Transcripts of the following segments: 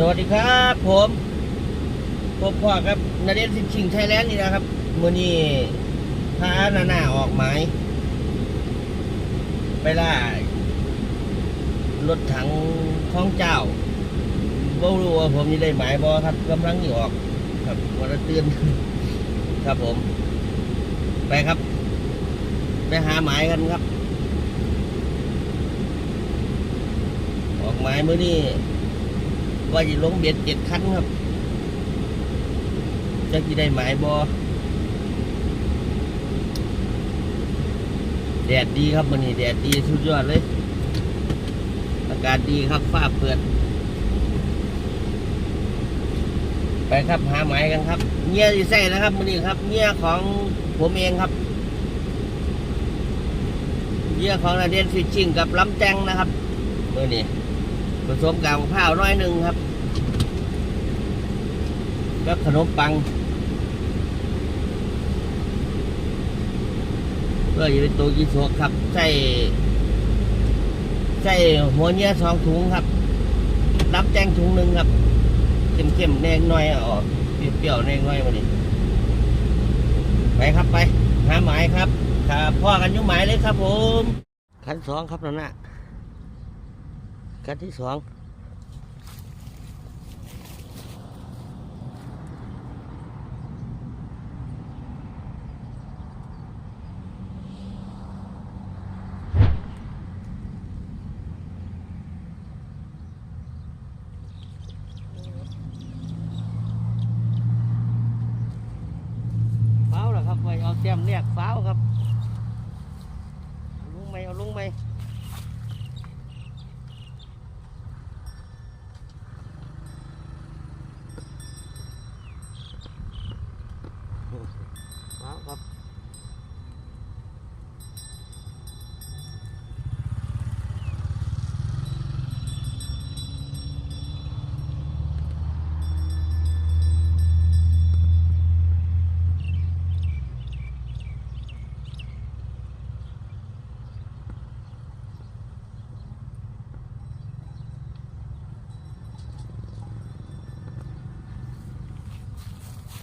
สวัสดีครับผมพบพ่อครับนาเดนสิชิงไทยแลนด์นี่นะครับมือนี้พาหน้าหน้าออกหมายไปล่ารถถังของเจ้าบ่รู้ว่าผมจะได้หมายบอครับกำลังนี่ออก ครับวันละเตือนครับผม ไปครับ ไปหาหมายกันครับ ออกหมายมือนี้ ว่าจะลงเบ็ดเจ็ดคันครับจะกี่ได้หมายบอแดดดีครับมันนี่แดดดีสุดยอดเลย อากาศดีครับฟ้าเปิด ไปครับหาหมายกันครับเงี้ยที่ใส่นะครับมันนี่ครับเงี้ยของผมเองครับเงี้ยของนาเดนฟิชชิ่งกับล้ำแจงนะครับมื่อนี้ ผสมกับมะพร้าวน้อยหนึ่งครับก็ขนมปังเพื่อจะเป็นตัวกีโซกครับใส่ใส่หัวเนื้อสองถุงครับ รับแจ้งถุงหนึ่งครับเข้มๆแดงหน่อยอออกเปรี้ยวๆแดงหน่อยมาดิไปครับไปหาหมายครับครับพ่อกันยุ่หมายเลยครับผม ขั้นสองครับนั่นน่ะ ขั้นที่สองฟ้าวเหรอครับไปเอาแจมเรียกฟ้าวครับเอาลุงไหมเอาลุงไหม ฟ้าวครับ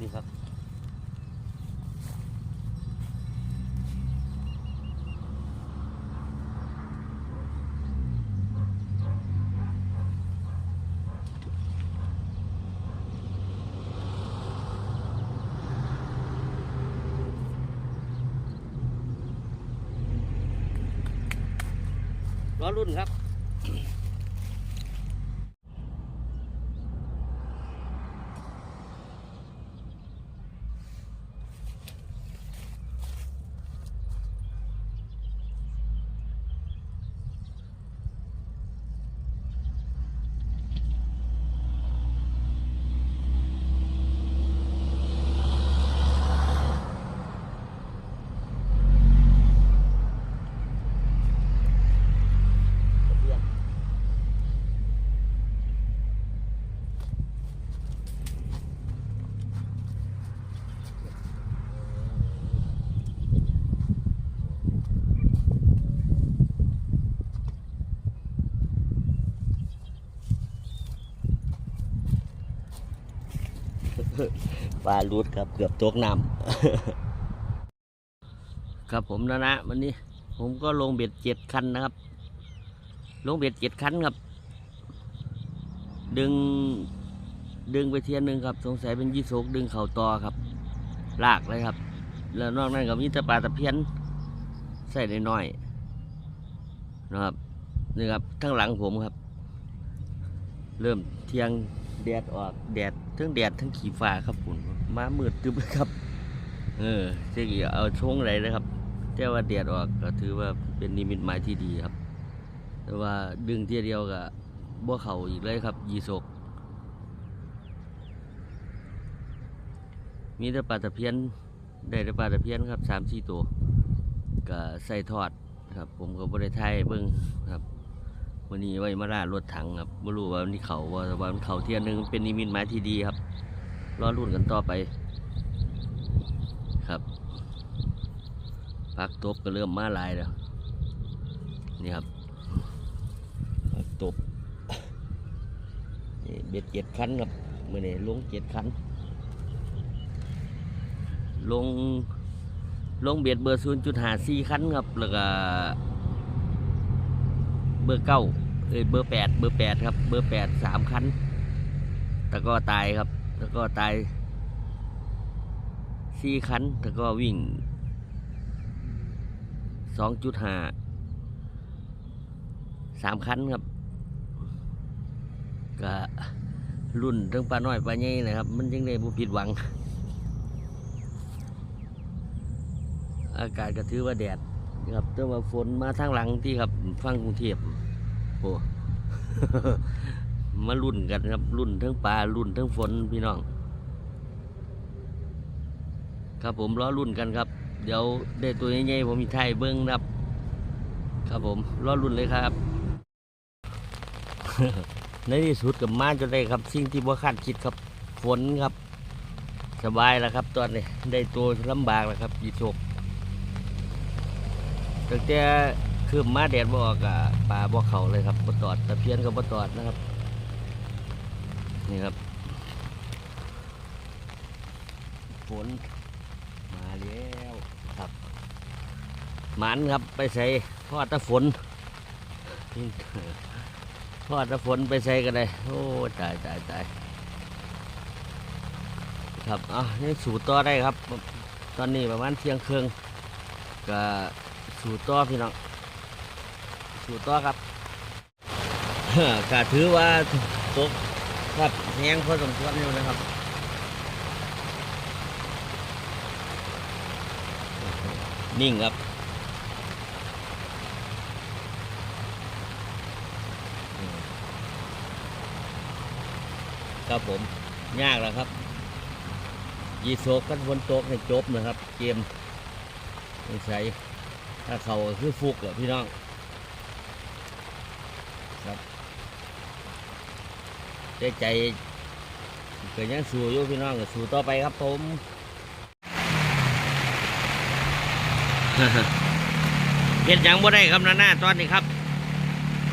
นี่ครับ รอรุ่นครับ ปลารูดครับเกือบตกน้ำครับผมนะนะวันนี้ ผมก็ลงเบ็ดเจ็ดคันนะครับ ลงเบ็ดเจ็ดคันครับ ดึงดึงไปเทียนหนึ่งครับ สงสัยเป็นยี่โศกดึงเข่าต่อครับ ลากเลยครับ แล้วนอกนั้นก็มีต่ปลาตะเพียนใส่น้อยๆนะครับนี่ครับทั้งหลังผมครับ เริ่มเที่ยงแดดออกแดดทั้งแดดทั้งขี่ฟ้าครับผม มามืดตึ๊บเลยครับ เออจะเอาช่วงไรนะครับ แต่ว่าแดดออกก็ถือว่าเป็นนิมิตหมายที่ดีครับ แต่ว่าดึงเทียเดียวกับบ่เขาอีกเลยครับ ยีศกมีแต่ปลาตะเพียนได้แต่ปลาตะเพียนครับสามสี่ตัวก็ใส่ทอดครับ ผมก็บริไทยเบิ้งครับวันนี้ไว้มาล่ารถถังครับไม่รู้ว่าวันนี้เขาว่าวันเขาเที่ยหนึงเป็นนิมิตหมายที่ดีครับ รอรุ่นกันต่อไป ครับพักตบก็เริ่มมาลายแล้ว นี่ครับพักตบนี่เบ็ดเจ็ดคันครับมื่อนี้ลงเจ็ดคัน ลงลงเบ็ดเบอร์ศูนย์จุดหาสี่คันครับแล้วก็เบอร์เก้าเอ้ยเบอร์แปดเบอร์แปดครับ เบอร์แปดสามคัน แต่ก็ตายครับ แล้วก็ตายสี่คันแล้วก็วิ่งสองจุดห้าสามคันครับก็รุ่นทั้งปลาน้อยปลาใหญ่นะครับ มันยังได้บุผิดหวัง อากาศก็ถือว่าแดดนะครับแต่ว่าฝนมาทางหลังที่ครับฟังกรุงเทพโอ้ มารุ่นกันครับรุ่นทั้งปลารุ่นทั้งฝนพี่น้อง ครับผมรอรุ่นกันครับ เดี๋ยวได้ตัวใหญ่ๆผมมีไทยเบิ้งครับ ครับผมรอรุ่นเลยครับ ในที่สุดกับมาจนได้ครับ สิ่งที่บ่คาดคิดครับฝนครับ สบายแล้วครับ ตอนนี้ได้ตัวลำบากแล้วครับยีโชกตั้งแต่คืบมาแดดบ่ออกอะปลาบ่เขาเลยครับบ่ตอดตะเพียนก็บ่ตอดนะครับ นี่ครับฝนมาแล้วครับหมันครับไปใส่ทอดตะฝนทอดตะฝนไปใส่กันเลยโอ้ตายตายตายครับอะนี่สูตรต่อได้ครับ ตอนนี้ประมาณเที่ยงครึ่งก็สูตรต่อพี่น้องสูตรต่อครับก็ถือว่าตก ครับแห้งพอสมควรอยู่นะครับนิ่งครับครับผมยากแล้วครับ ยีโซกกันฝนโตกให้จบนะครับ เกมไม่ใช่ถ้าเขาคือฟุกเหรอพี่น้องครับ ใจใจเกิดยังสู้อยู่พี่น้องก็สู้ต่อไปครับผมเห็นยังบ่ได้ครับหน้าหน้าตอนนี้ครับ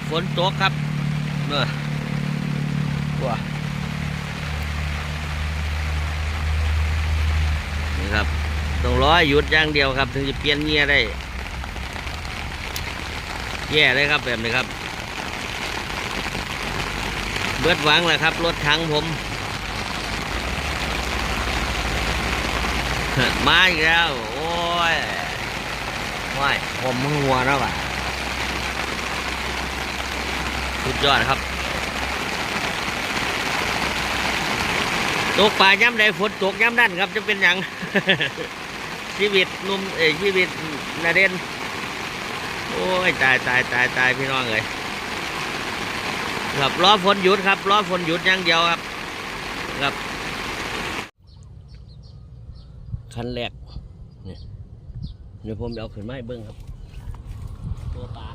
ฝนตกครับเนอะว้านี่ครับต้องร้อให้หยุดอย่างเดียวครับ ถึงจะเปลี่ยนเงียได้ แย่เลยครับแบบนี้ครับ เบิดหวังแหล้วครับ รถถังผม มาอีกแล้ว โอ้ยว้ายผมมึงหัวแล้วป่ะสุดยอดครับ ตกป่าย้ำใดฝนตกย้ำนั่นครับ จะเป็นอย่าง ชีวิตนุ่มเอ้ชีวิตนาเด่นโอ้ย ตายตายตายตายพี่น้องเลย ครับรอฝนหยุดครับรอฝนหยุดอย่างเดียวครับครับคันแรกเนี่ยเดี๋ยวผมจะเอาขึ้นไม้เบิ้งครับตัวปลา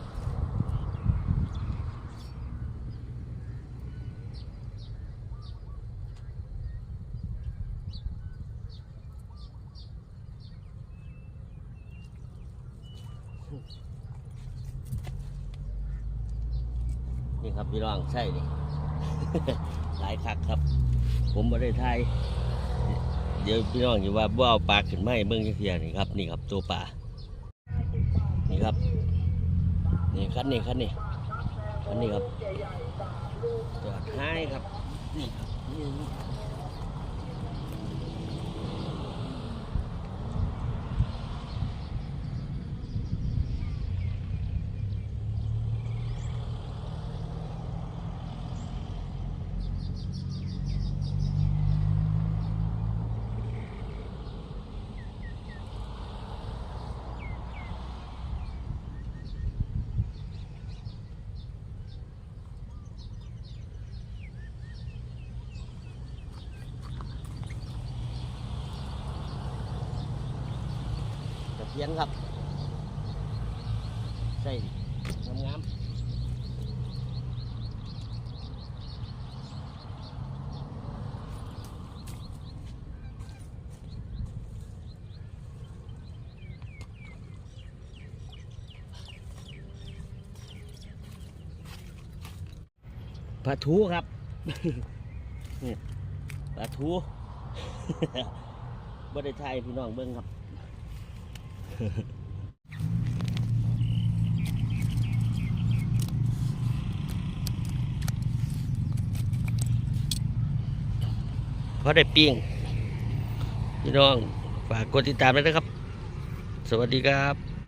ครับพี่น้องใช่นี่ หลายคักครับ ผมมาได้ทายเดี๋ยวพี่น้องอยู่ว่าบ่เอาปลาขึ้นมาให้เบิ้งเทียนี่ครับนี่ครับตัวปลานี่ครับนี่คันนี้คันนี้คันนี้ครับจอดท้ายครับนี่ครับ นี่ตะเพียนครับใส่งามๆปลาทูครับนี่ปลาทูบ่ได้ทายให้พี่น้องเบิ่งครับ พอได้ปิ้งพี่น้อง ฝากกดติดตามด้วยนะครับ สวัสดีครับ